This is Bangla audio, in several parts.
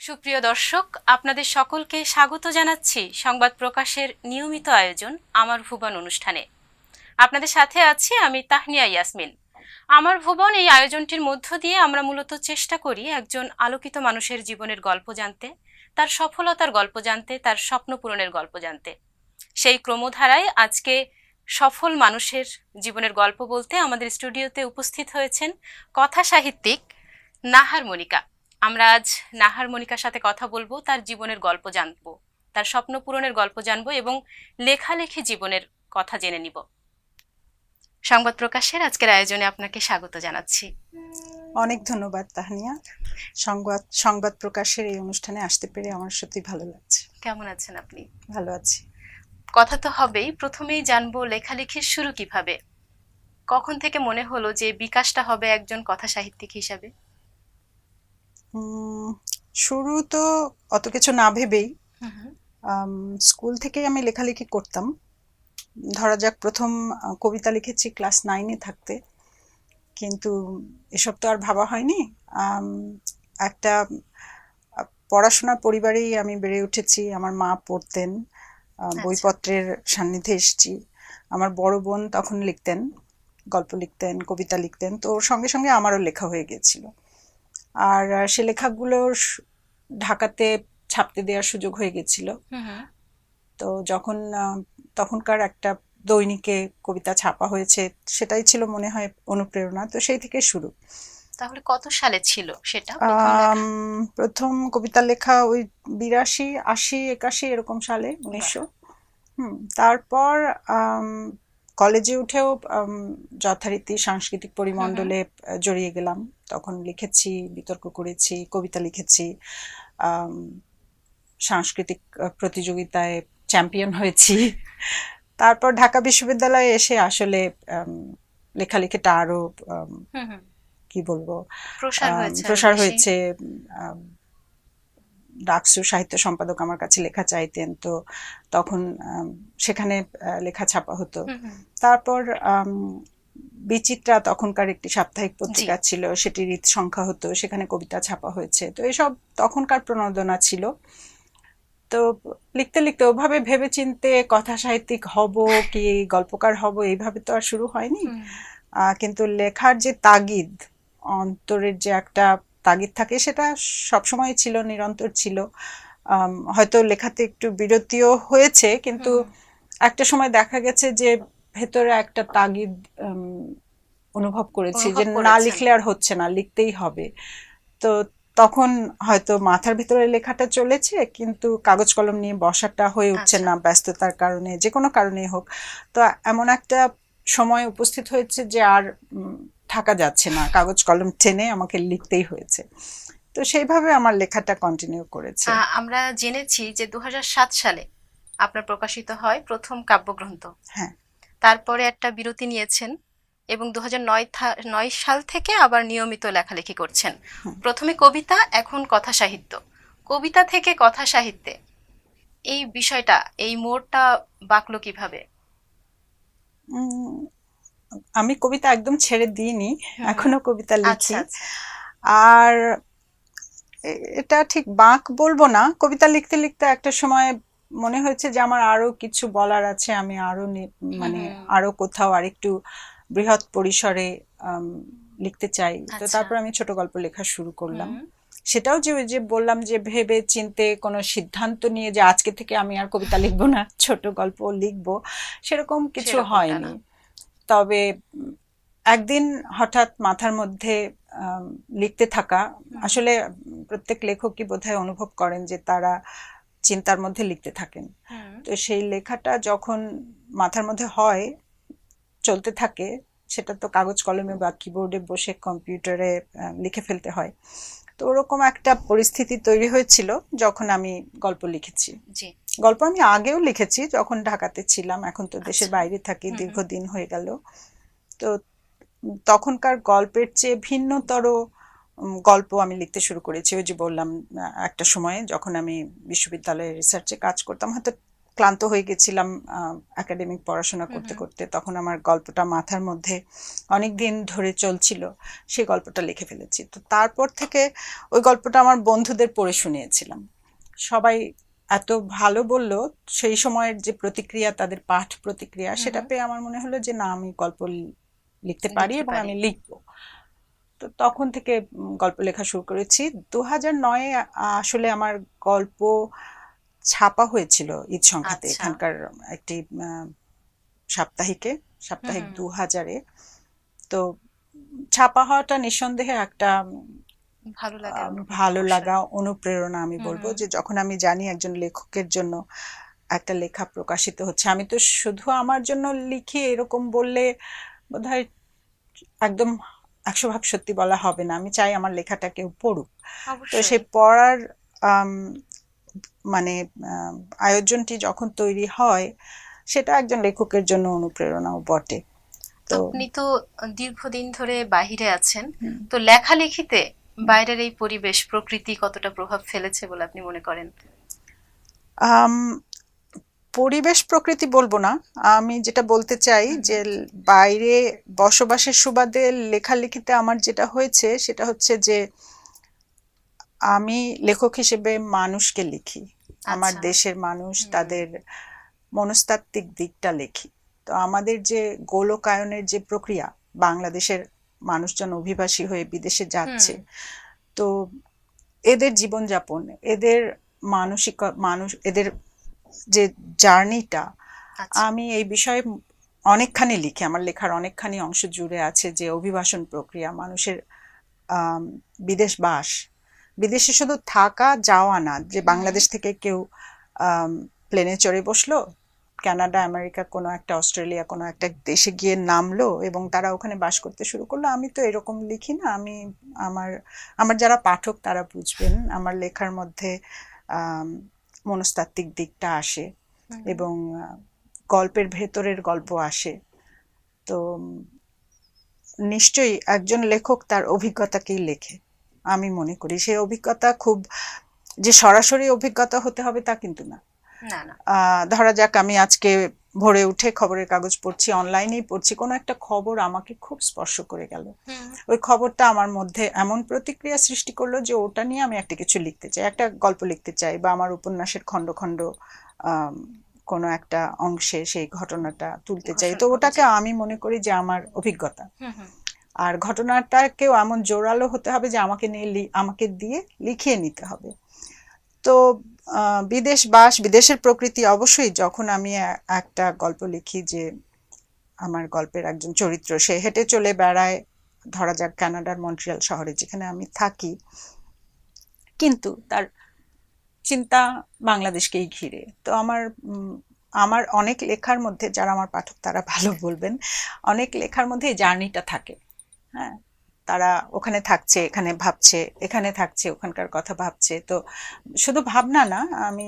সুপ্রিয় দর্শক, আপনাদের সকলকে স্বাগত জানাচ্ছি সংবাদ প্রকাশের নিয়মিত আয়োজন আমার ভুবন অনুষ্ঠানে। আপনাদের সাথে আছি আমি তাহনিয়া ইয়াসমিন। আমার ভুবন এই আয়োজনটির মধ্য দিয়ে আমরা মূলত চেষ্টা করি একজন আলোকিত মানুষের জীবনের গল্প জানতে, তার সফলতার গল্প জানতে, তার স্বপ্ন পূরণের গল্প জানতে। সেই ক্রমধারায় আজকে সফল মানুষের জীবনের গল্প বলতে আমাদের স্টুডিওতে উপস্থিত হয়েছেন কথা সাহিত্যিক নাহার মনিকা। আমরা আজ নাহার মনিকার সাথে কথা বলব তার জীবনের গল্প জানব তার স্বপ্ন পূরণের গল্প জানব এবং লেখালেখি জীবনের কথা জেনে নিব। সংবাদ প্রকাশের আজকের আয়োজনে আপনাকে স্বাগত জানাচ্ছি। অনেক ধন্যবাদ তাহানিয়া। সংবাদ সংবাদ প্রকাশের এই অনুষ্ঠানে আসতে পেরে আমার সত্যি ভালো লাগছে। কেমন আছেন আপনি? ভালো আছি। কথা তো হবেই প্রথমেই জানব লেখালেখির শুরু কীভাবে? কখন থেকে মনে হলো যে বিকাশটা হবে একজন কথা সাহিত্যিক হিসাবে? শুরু তো অত কিছু না ভেবেই। স্কুল থেকেই আমি লেখালেখি করতাম। ধরা যাক প্রথম কবিতা লিখেছি ক্লাস নাইনে থাকতে। কিন্তু এসব তো আর ভাবা হয়নি। একটা পড়াশোনার পরিবারেই আমি বেড়ে উঠেছি। আমার মা পড়তেন আচ্ছা। বইপত্রের সান্নিধ্যে এসেছি। আমার বড় বোন তখন লিখতেন গল্প লিখতেন কবিতা লিখতেন। তো ওর সঙ্গে সঙ্গে আমারও লেখা হয়ে গিয়েছিল। আর সে লেখাগুলো ঢাকাতে ছাপতে দেওয়ার সুযোগ হয়ে গেছিল। তো যখন তখনকার একটা দৈনিকে কবিতা ছাপা হয়েছে সেটাই ছিল মনে হয় অনুপ্রেরণা। তো সেই থেকে শুরু। তাহলে কত সালে ছিল সেটা? প্রথম কবিতা লেখা ওই বিরাশি আশি একাশি এরকম সালে উনিশশো। হুম তারপর কলেজে উঠেও যথারীতি সাংস্কৃতিক পরিমণ্ডলে জড়িয়ে গেলাম। তখন লিখেছি বিতর্ক করেছি কবিতা লিখেছি সাংস্কৃতিক প্রতিযোগিতায় চ্যাম্পিয়ন হয়েছি। তারপর ঢাকা বিশ্ববিদ্যালয়ে এসে আসলে লেখালেখিটা আরও কি বলব? প্রসার হয়েছে ডাকসু সাহিত্য সম্পাদক আমার কাছে লেখা চাইতেন তো তখন সেখানে লেখা ছাপা হতো। তারপর বিচিত্রা তখনকার একটি সাপ্তাহিক পত্রিকা ছিল সেটি রীত সংখ্যা হতো সেখানে কবিতা ছাপা হয়েছে। তো এসব তখনকার প্রণোদনা ছিল। তো লিখতে লিখতে ওভাবে ভেবে চিনতে কথা সাহিত্যিক হব কি গল্পকার হব এইভাবে তো আর শুরু হয়নি। কিন্তু লেখার যে তাগিদ অন্তরের যে একটা তাগিদ থাকে সেটা সবসময় ছিল নিরন্তর ছিল। হয়তো লেখাতে একটু বিরতিও হয়েছে কিন্তু একটা সময় দেখা গেছে যে ভেতরে একটা তাগিদ অনুভব করেছি যে না লিখলে আর হচ্ছে না লিখতেই হবে। তো তখন হয়তো মাথার ভিতরে লেখাটা চলেছে কিন্তু কাগজ কলম নিয়ে বসাটা হয়ে উঠছে আচ্ছা। না ব্যস্ততার কারণে যে কোনো কারণেই হোক। তো এমন একটা সময় উপস্থিত হয়েছে যে আর থাকা যাচ্ছে না কাগজ কলম টেনে আমাকে লিখতেই হয়েছে। তো সেইভাবে আমার লেখাটা কন্টিনিউ করেছে। আমরা জেনেছি যে দু হাজার সাত সালে আপনার প্রকাশিত হয় প্রথম কাব্যগ্রন্থ। হ্যাঁ। তারপরে একটা বিরতি নিয়েছেন এবং দু নয় সাল থেকে আবার নিয়মিত লেখালেখি করছেন। প্রথমে কবিতা এখন কথা সাহিত্য। কবিতা থেকে কথা সাহিত্যে এই বিষয়টা এই মোড়টা বাঁকলো কীভাবে? আমি কবিতা একদম ছেড়ে দিইনি। এখনও কবিতা লিখি। আচ্ছা। আচ্ছা আর এটা ঠিক বাঁক বলব না কবিতা লিখতে লিখতে একটা সময় মনে হয়েছে যে আমার আরও কিছু বলার আছে আমি আরও মানে আরও কোথাও আরেকটু বৃহৎ পরিসরে লিখতে চাই। তো আচ্ছা। তারপর আমি ছোট গল্প লেখা শুরু করলাম। সেটাও যে ওই যে বললাম যে ভেবে চিনতে কোনো সিদ্ধান্ত নিয়ে যে আজকে থেকে আমি আর কবিতা লিখব না ছোট গল্প লিখব সেরকম কিছু হয়নি। তবে একদিন হঠাৎ মাথার মধ্যে লিখতে থাকা আসলে প্রত্যেক লেখকই বোধহয় অনুভব করেন যে তারা চিন্তার মধ্যে লিখতে থাকেন। তো সেই লেখাটা যখন মাথার মধ্যে হয় চলতে থাকে সেটা তো কাগজ কলমে বা কিবোর্ডে বসে কম্পিউটারে লিখে ফেলতে হয়। তো ওরকম একটা পরিস্থিতি তৈরি হয়েছিল যখন আমি গল্প লিখেছি। গল্প আমি আগেও লিখেছি যখন ঢাকাতে ছিলাম এখন তো দেশের আচ্ছা। বাইরে থাকি। দীর্ঘদিন হয়ে গেল। তো তখনকার গল্পের চেয়ে ভিন্নতর গল্প আমি লিখতে শুরু করেছি ওই যে বললাম একটা সময়ে যখন আমি বিশ্ববিদ্যালয়ে রিসার্চে কাজ করতাম হয়তো ক্লান্ত হয়ে গেছিলাম একাডেমিক পড়াশোনা করতে। করতে তখন আমার গল্পটা মাথার মধ্যে অনেক দিন ধরে চলছিল সেই গল্পটা লিখে ফেলেছি। তো তারপর থেকে ওই গল্পটা আমার বন্ধুদের পড়ে শুনিয়েছিলাম। সবাই এত ভালো বলল সেই সময়ের যে প্রতিক্রিয়া তাদের পাঠ প্রতিক্রিয়া সেটা পেয়ে আমার মনে হলো যে না আমি গল্প লিখতে পারি এবং আমি লিখব। তখন থেকে গল্প লেখা শুরু করেছি। দু হাজার নয়ে আসলে আমার গল্প ছাপা হয়েছিল ঈদ সংখ্যাতে আচ্ছা। এখানকার একটি সাপ্তাহিকে সাপ্তাহিক দু হাজারে তো ছাপা হওয়াটা নিঃসন্দেহে একটা ভালো অনুভূতি ভালো লাগা অনুপ্রেরণা আমি বলব যে যখন আমি জানি একজন লেখকের জন্য একটা লেখা প্রকাশিত হচ্ছে আমি তো শুধু আমার জন্য লিখি এরকম বললে বোধহয় একদম একশো ভাগ সত্যি বলা হবে না। আমি চাই আমার লেখাটা কেউ পড়ুক। তো সে পড়ার মানে আয়োজনটি যখন তৈরি হয় সেটা একজন লেখকের জন্য অনুপ্রেরণাও বটে। তো আপনি তো দীর্ঘদিন ধরে বাহিরে আছেন। তো লেখালেখিতে বাইরের এই পরিবেশ প্রকৃতি কতটা প্রভাব ফেলেছে বলে আপনি মনে করেন? পরিবেশ প্রকৃতি বলব না আমি যেটা বলতে চাই যে বাইরে বসবাসের সুবাদে লেখালেখিতে আমার যেটা হয়েছে সেটা হচ্ছে যে আমি লেখক হিসেবে মানুষকে লিখি আমার আচ্ছা। দেশের মানুষ তাদের মনস্তাত্ত্বিক দিকটা লিখি। তো আমাদের যে গোলকায়নের যে প্রক্রিয়া বাংলাদেশের মানুষজন অভিবাসী হয়ে বিদেশে যাচ্ছে তো এদের জীবনযাপন এদের মানসিক মানুষ এদের যে জার্নিটা আচ্ছা। আমি এই বিষয়ে অনেকখানি লিখি। আমার লেখার অনেকখানি অংশ জুড়ে আছে যে অভিবাসন প্রক্রিয়া মানুষের বিদেশ বাস। বিদেশে শুধু থাকা যাওয়া না যে বাংলাদেশ থেকে কেউ প্লেনে চড়ে বসল কানাডা আমেরিকা কোনো একটা অস্ট্রেলিয়া কোনো একটা দেশে গিয়ে নামলো এবং তারা ওখানে বাস করতে শুরু করল আমি তো এরকম লিখি না। আমি আমার আমার যারা পাঠক তারা বুঝবেন। আমার লেখার মধ্যে মনস্তাত্ত্বিক দিকটা আসে এবং গল্পের ভেতরের গল্প আসে। তো নিশ্চয়ই একজন লেখক তার অভিজ্ঞতাকেই লেখে আমি মনে করি। সেই অভিজ্ঞতা খুব যে সরাসরি অভিজ্ঞতা হতে হবে তা কিন্তু না। না না। আহ, ধরা যাক আমি আজকে ভোরে উঠে খবরের কাগজ পড়ছি অনলাইনেই পড়ছি কোনো একটা খবর আমাকে খুব স্পর্শ করে গেল। ওই খবরটা আমার মধ্যে এমন প্রতিক্রিয়া সৃষ্টি করল যে ওটা নিয়ে আমি একটা কিছু লিখতে চাই একটা গল্প লিখতে চাই বা আমার উপন্যাসের খণ্ড খণ্ড কোনো একটা অংশে সেই ঘটনাটা তুলতে চাই। তো ওটাকে আমি মনে করি যে আমার অভিজ্ঞতা। আর ঘটনাটাকেও এমন জোরালো হতে হবে যে আমাকে নিয়ে আমাকে দিয়ে লিখিয়ে নিতে হবে। তো বিদেশ বাস, বিদেশের প্রকৃতি, অবশ্যই যখন আমি একটা গল্প লিখি যে আমার গল্পের একজন চরিত্র, সে হেঁটে চলে বেড়ায়, ধরা যাক কানাডার মন্ট্রিয়াল শহরে যেখানে আমি থাকি, কিন্তু তার চিন্তা বাংলাদেশকেই ঘিরে। তো আমার আমার অনেক লেখার মধ্যে যারা আমার পাঠক তারা ভালো বলবেন, অনেক লেখার মধ্যে জার্নিটা থাকে হ্যাঁ? তারা ওখানে থাকছে এখানে ভাবছে এখানে থাকছে ওখানকার কথা ভাবছে। তো শুধু ভাবনা না আমি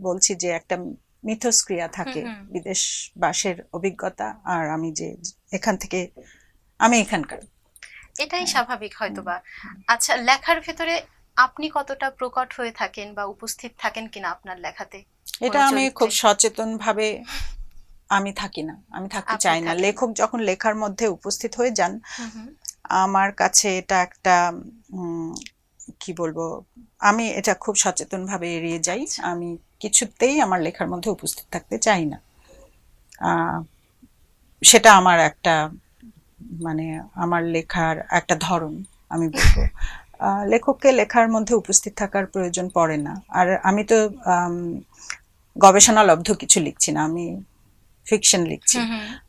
বলছি যে একটা মিথস্ক্রিয়া থাকে বিদেশ বাসের অভিজ্ঞতা আর আমি যে এখান থেকে আমি এখানকার। এটাই হ্যাঁ। স্বাভাবিক হয়তোবা। আচ্ছা লেখার ভেতরে আপনি কতটা প্রকট হয়ে থাকেন বা উপস্থিত থাকেন কিনা আপনার লেখাতে? এটা আমি খুব সচেতন ভাবে আমি থাকি না। আমি থাকতে চাই না। লেখক যখন লেখার মধ্যে উপস্থিত হয়ে যান আমার কাছে এটা একটা কি বলব আমি এটা খুব সচেতনভাবে এড়িয়ে যাই। আচ্ছা। আমি কিছুতেই আমার লেখার মধ্যে উপস্থিত থাকতে চাই না। সেটা আমার একটা মানে আমার লেখার একটা ধরন আমি বলব। লেখককে লেখার মধ্যে উপস্থিত থাকার প্রয়োজন পড়ে না। আর আমি তো গবেষণালব্ধ কিছু লিখছি না। আমি ফিকশন লিখছি।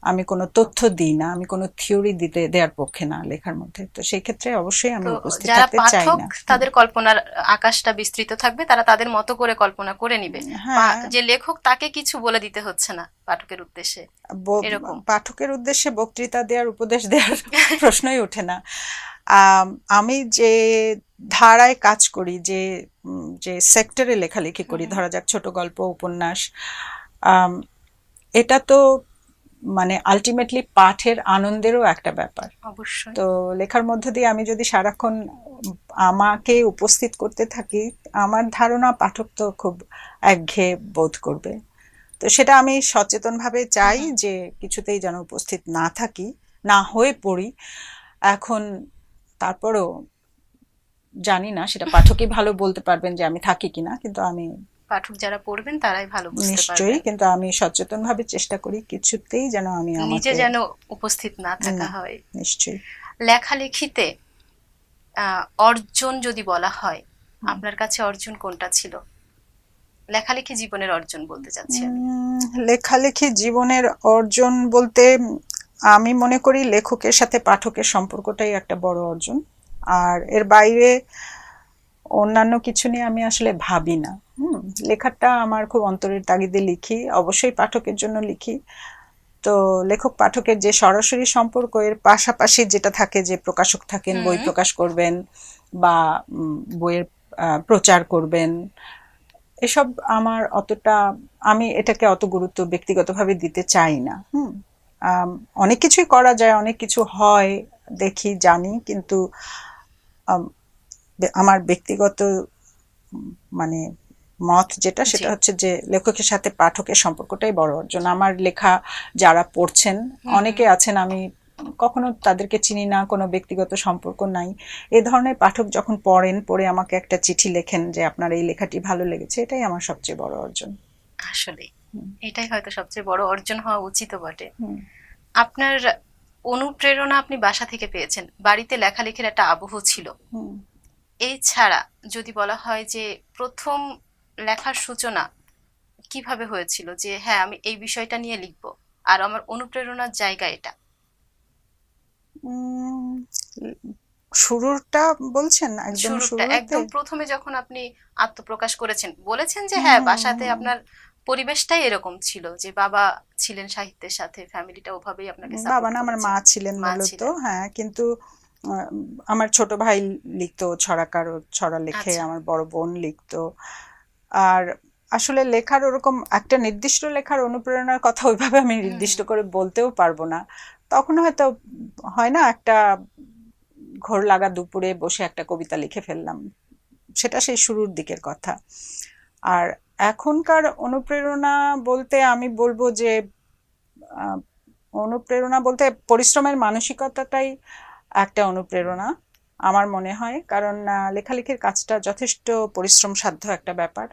আমি কোনো তথ্য দিই না আমি কোনো থিওরি দিতে দেওয়ার পক্ষে না লেখার মধ্যে। তো সেই ক্ষেত্রে অবশ্যই আমি উপস্থিত থাকতে চাই না। তাদের কল্পনার আকাশটা বিস্তৃত থাকবে তারা তাদের মতো করে কল্পনা করে নিবে। হ্যাঁ। যে লেখক তাকে কিছু বলে দিতে হচ্ছে না পাঠকের উদ্দেশ্যে। এরকম। পাঠকের উদ্দেশ্যে বক্তৃতা দেওয়ার উপদেশ দেওয়ার প্রশ্নই ওঠে না। আম, যে ধারায় কাজ করি যে যে সেক্টরে লেখালেখি করি ধরা যাক ছোট গল্প উপন্যাস এটা তো মানে আলটিমেটলি পাঠের আনন্দেরও একটা ব্যাপার। অবশ্যই। তো লেখার মধ্য দিয়ে আমি যদি সারাক্ষণ আমাকে উপস্থিত করতে থাকি আমার ধারণা পাঠক তো খুব একঘেয়ে বোধ করবে। তো সেটা আমি সচেতনভাবে চাই যে কিছুতেই যেন উপস্থিত না থাকি না হয়ে পড়ি। এখন তারপরেও জানি না সেটা পাঠকই ভালো বলতে পারবেন যে আমি থাকি কিনা কিন্তু আমি পাঠক যারা পড়বেন তারাই ভালো বুঝতে নিশ্চয়ই কিন্তু আমি সচেতনভাবে চেষ্টা করি কিছুতেই যেন আমি নিজে যেন উপস্থিত না থাকা হয়। নিশ্চয়ই। লেখালেখিতে অর্জন যদি বলা হয় আপনার কাছে অর্জন কোনটা ছিল? লেখালেখি জীবনের অর্জন বলতে চাচ্ছি লেখালেখি জীবনের অর্জন বলতে আমি মনে করি লেখকের সাথে পাঠকের সম্পর্কটাই একটা বড় অর্জন। আর এর বাইরে অন্যান্য কিছু নিয়ে আমি আসলে ভাবি না। হুম লেখাটা আমার খুব অন্তরের তাগিদে লিখি অবশ্যই পাঠকের জন্য লিখি। তো লেখক পাঠকের যে সরাসরি সম্পর্ক এর পাশাপাশি যেটা থাকে যে প্রকাশক থাকেন বই প্রকাশ করবেন বা বইয়ের প্রচার করবেন। এসব আমার অতটা আমি এটাকে অত গুরুত্ব ব্যক্তিগতভাবে দিতে চাই না। হুম অনেক কিছুই করা যায় অনেক কিছু হয় দেখি জানি কিন্তু আমার ব্যক্তিগত মানে মত যেটা সেটা হচ্ছে যে লেখকের সাথে পাঠকের সম্পর্কটাই বড়। অর্জন আমার লেখা যারা পড়ছেন অনেকে আছেন আমি কখনো তাদেরকে চিনি না কোনো ব্যক্তিগত সম্পর্ক নাই। এ ধরনের পাঠক যখন পড়েন পড়ে আমাকে একটা চিঠি লেখেন যে আপনার এই লেখাটি ভালো লেগেছে। এটাই আমার সবচেয়ে বড় অর্জন। আসলে এটাই হয়তো সবচেয়ে বড় অর্জন হওয়া উচিত বটে। আপনার অনুপ্রেরণা আপনি বাসা থেকে পেয়েছেন। বাড়িতে লেখালেখির একটা আবহ ছিল। এই ছাড়া যদি বলা হয় যে প্রথম লেখার সূচনা কীভাবে হয়েছিল যে হ্যাঁ আমি এই বিষয়টা নিয়ে লিখব আর আমার অনুপ্রেরণার জায়গা এটা উম, শুরুরটা বলছেন একদম শুরুটা একদম প্রথমে যখন আপনি আত্মপ্রকাশ করেছেন বলেছেন যে হ্যাঁ বাসাতে আপনার পরিবেশটাই এরকম ছিল যে বাবা ছিলেন সাহিত্যের সাথে ফ্যামিলিটা ওভাবেই আপনাকে বাবা না আমার মা ছিলেন মা মূলত। হ্যাঁ কিন্তু আমার ছোট ভাই লিখতো ছড়াকার ছড়া লেখে আচ্ছা। আমার বড় বোন লিখতো আর আসলে লেখার ওরকম একটা নির্দিষ্ট লেখার অনুপ্রেরণার কথা ওইভাবে আমি নির্দিষ্ট করে বলতেও পারব না। তখন হয়তো হয় না একটা ঘোর লাগা দুপুরে বসে একটা কবিতা লিখে ফেললাম। সেটা সেই শুরুর দিকের কথা। আর এখনকার অনুপ্রেরণা বলতে আমি বলব যে অনুপ্রেরণা বলতে পরিশ্রমের মানসিকতাটাই একটা অনুপ্রেরণা। আমার মনে হয়। কারণ লেখালেখির কাজটা যথেষ্ট পরিশ্রম সাধ্য একটা ব্যাপার।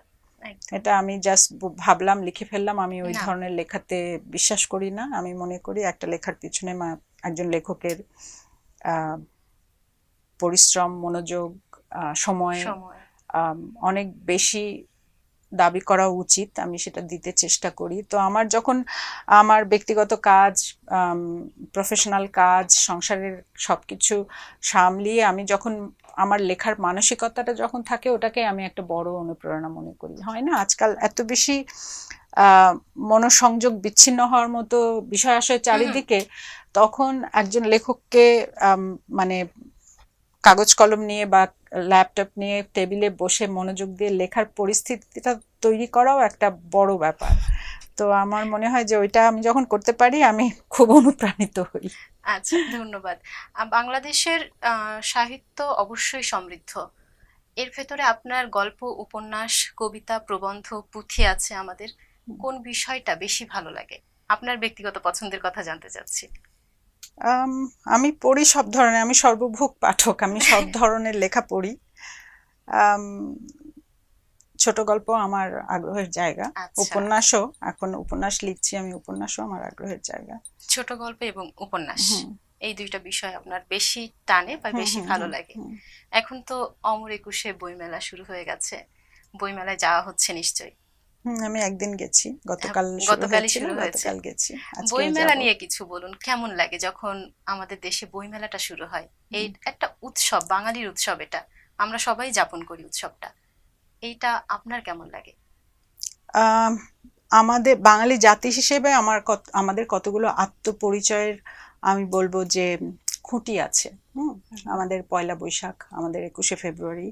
এটা আমি জাস্ট ভাবলাম লিখে ফেললাম। আমি ওই ধরনের লেখাতে বিশ্বাস করি না। আমি মনে করি একটা লেখার পিছনে মা- একজন লেখকের আহ, পরিশ্রম মনোযোগ আহ, সময় সময়। অনেক বেশি দাবি করা উচিত আমি সেটা দিতে চেষ্টা করি। তো আমার যখন আমার ব্যক্তিগত কাজ প্রফেশনাল কাজ সংসারের সব কিছু সামলিয়ে আমি যখন আমার লেখার মানসিকতাটা যখন থাকে ওটাকে আমি একটা বড় অনুপ্রেরণা মনে করি। হয় না? আজকাল এত বেশি মনোসংযোগ বিচ্ছিন্ন হওয়ার মতো বিষয় আসে চারিদিকে তখন একজন লেখককে মানে কাগজ কলম নিয়ে বা ল্যাপটপ নিয়ে টেবিলে বসে মনোযোগ দিয়ে লেখার পরিস্থিতিটা তৈরি করাও একটা বড় ব্যাপার। তো আমার মনে হয় যে ওইটা আমি যখন করতে পারি, আমি খুব অনুপ্রাণিত হই। আচ্ছা ধন্যবাদ। বাংলাদেশের সাহিত্য অবশ্যই সমৃদ্ধ। এর ভেতরে আপনার গল্প, উপন্যাস, কবিতা, প্রবন্ধ, পুঁথি আছে আমাদের। কোন বিষয়টা বেশি ভালো লাগে? আপনার ব্যক্তিগত পছন্দের কথা জানতে চাচ্ছি। আম, আমি পড়ি সব ধরনের আমি সর্বভুক পাঠক আমি সব ধরনের লেখা পড়ি। ছোট গল্প আমার আগ্রহের জায়গা। আচ্ছা। উপন্যাসও এখন উপন্যাস লিখছি আমি উপন্যাসও আমার আগ্রহের জায়গা। ছোট গল্প এবং উপন্যাস এই দুইটা বিষয় আপনার বেশি টানে বা বেশি ভালো লাগে? এখন তো অমর একুশে বইমেলা শুরু হয়ে গেছে। বইমেলায় যাওয়া হচ্ছে নিশ্চয়ই। আমি একদিন গেছি। গতকাল শুরু গতকালই হয়েছিল শুরু হয়েছে। গতকাল গেছি। বইমেলা। নিয়ে কিছু বলুন কেমন লাগে যখন আমাদের দেশে বইমেলাটা শুরু হয়? এই একটা উৎসব বাঙালির উৎসব এটা। আমরা সবাই যাপন করি উৎসবটা। এইটা আপনার কেমন লাগে? আম, আমাদের বাঙালি জাতি হিসেবে আমার আমাদের কতগুলো আত্মপরিচয়ের আমি বলব যে খুঁটি আছে। হুম। আমাদের পয়লা বৈশাখ আমাদের একুশে ফেব্রুয়ারি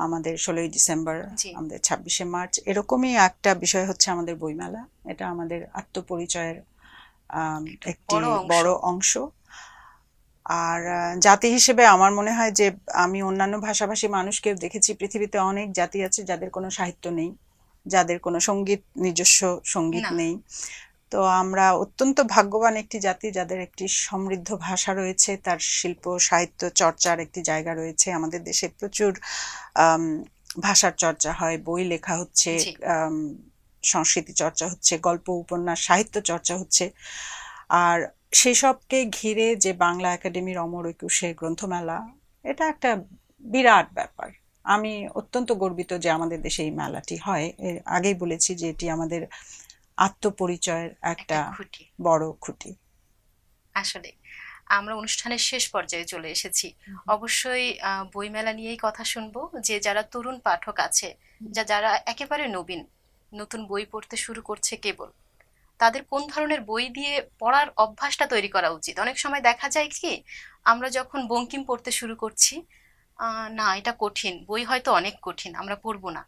আমাদের ষোলোই ডিসেম্বর আমাদের ছাব্বিশে মার্চ। এরকমই একটা বিষয় হচ্ছে আমাদের বইমেলা। এটা আমাদের আত্মপরিচয়ের একটি বড় অংশ। আর জাতি হিসেবে আমার মনে হয় যে আমি অন্যান্য ভাষাভাষী মানুষকেও দেখেছি পৃথিবীতে অনেক জাতি আছে যাদের কোনো সাহিত্য নেই যাদের কোনো সংগীত নিজস্ব সংগীত নেই। তো আমরা অত্যন্ত ভাগ্যবান একটি জাতি যাদের একটি সমৃদ্ধ ভাষা রয়েছে তার শিল্প সাহিত্য চর্চার একটি জায়গা রয়েছে। আমাদের দেশে প্রচুর ভাষার চর্চা হয় বই লেখা হচ্ছে। সংস্কৃতি চর্চা হচ্ছে গল্প উপন্যাস সাহিত্য চর্চা হচ্ছে। আর সেসবকে ঘিরে যে বাংলা একাডেমির অমর একুশে গ্রন্থমেলা এটা একটা বিরাট ব্যাপার। আমি অত্যন্ত গর্বিত যে আমাদের দেশে এই মেলাটি হয়। এর আগেই বলেছি যে এটি আমাদের আত্মপরিচয়ের একটা খুঁটি। বড় খুঁটি। আসলে আমরা অনুষ্ঠানের শেষ পর্যায়ে চলে এসেছি। অবশ্যই বইমেলা নিয়েই কথা শুনব যে যারা তরুণ পাঠক আছে যা যারা একেবারে নবীন নতুন বই পড়তে শুরু করছে কেবল তাদের কোন ধরনের বই দিয়ে পড়ার অভ্যাসটা তৈরি করা উচিত? অনেক সময় দেখা যায় কি আমরা যখন বঙ্কিম পড়তে শুরু করছি আহ, না এটা কঠিন বই হয়তো অনেক কঠিন আমরা পড়ব না।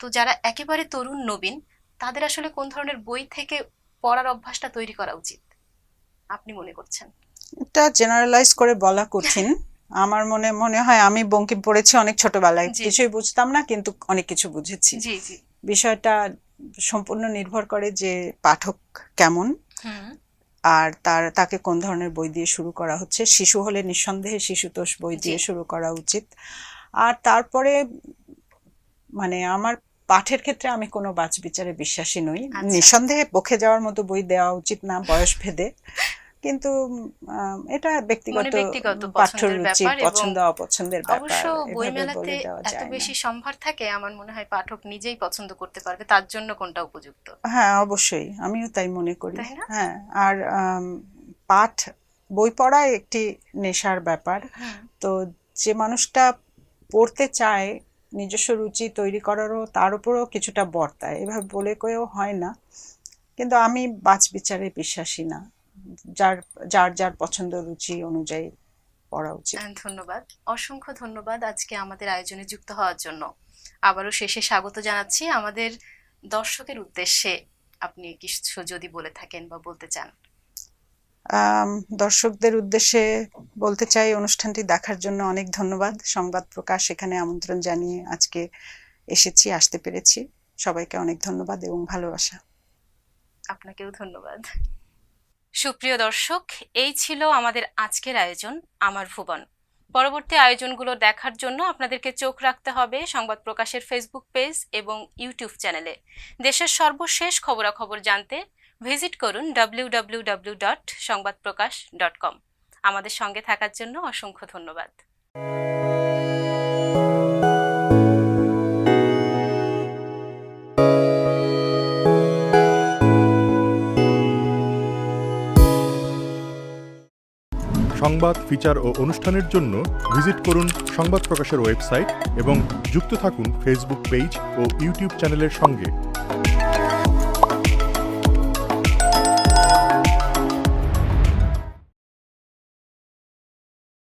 তো যারা একেবারে তরুণ নবীন তাদের আসলে কোন ধরনের বই থেকে পড়ার অভ্যাসটা তৈরি করা উচিত? আপনি মনে করছেন? এটা জেনারেলাইজ করে বলা কঠিন। আমার মনে মনে হয় আমি বঙ্কিম পড়েছি অনেক ছোটবেলায়। কিছুই বুঝতাম না কিন্তু অনেক কিছু বুঝেছি। বিষয়টা সম্পূর্ণ নির্ভর করে যে পাঠক কেমন আর তার তাকে কোন ধরনের বই দিয়ে শুরু করা হচ্ছে। শিশু হলে নিঃসন্দেহে শিশুতোষ বই দিয়ে শুরু করা উচিত। আর তারপরে মানে আমার পাঠের ক্ষেত্রে আমি কোনো বাছ বিচারে বিশ্বাসী নই। আচ্ছা। নিঃসন্দেহে পক্ষে যাওয়ার মতো বই দেওয়া উচিত না বয়স ভেদে কিন্তু এটা ব্যক্তিগত ব্যক্তিগত পাঠ্য রুচি ব্যাপার পছন্দ অপছন্দের ব্যাপার অবশ্য বইমেলাতে এত বেশি সম্ভার থাকে আমার মনে হয় পাঠক নিজেই পছন্দ করতে পারবে তার জন্য কোনটা উপযুক্ত? হ্যাঁ অবশ্যই আমিও তাই মনে করি। হ্যাঁ আর পাঠ বই পড়াই একটি নেশার ব্যাপার। তো যে মানুষটা পড়তে চায় নিজস্ব রুচি তৈরি করারও তার উপরেও কিছুটা বর্তায় এভাবে বলে কয়েও হয় না। কিন্তু আমি বাছ বিচারে বিশ্বাসী না। যার যার যার পছন্দ রুচি অনুযায়ী পড়া উচিত। ধন্যবাদ। অসংখ্য ধন্যবাদ আজকে আমাদের আয়োজনে যুক্ত হওয়ার জন্য। আবারও শেষে স্বাগত জানাচ্ছি। আমাদের দর্শকের উদ্দেশ্যে আপনি কিছু যদি বলে থাকেন বা বলতে চান। দর্শকদের উদ্দেশ্যে বলতে চাই, অনুষ্ঠানটি দেখার জন্য অনেক ধন্যবাদ। সংবাদ প্রকাশ এখানে আমন্ত্রণ জানিয়ে আজকে এসেছি, আসতে পেরেছি। সবাইকে অনেক ধন্যবাদ এবং ভালোবাসা। আপনাকেও ধন্যবাদ। সুপ্রিয় দর্শক, এই ছিল আমাদের আজকের আয়োজন, আমার ভুবন। পরবর্তী আয়োজনগুলো দেখার জন্য আপনাদেরকে চোখ রাখতে হবে সংবাদ প্রকাশের ফেসবুক পেজ এবং ইউটিউব চ্যানেলে দেশের সর্বশেষ খবরাখবর জানতে ভিজিট করুন ডাব্লিউ ডট সংবাদ প্রকাশ ডট কম আমাদের সঙ্গে থাকার জন্য অসংখ্য ধন্যবাদ। সংবাদ, ফিচার ও অনুষ্ঠানের জন্য ভিজিট করুন সংবাদ প্রকাশের ওয়েবসাইট এবং যুক্ত থাকুন ফেসবুক পেজ ও ইউটিউব চ্যানেলের সঙ্গে।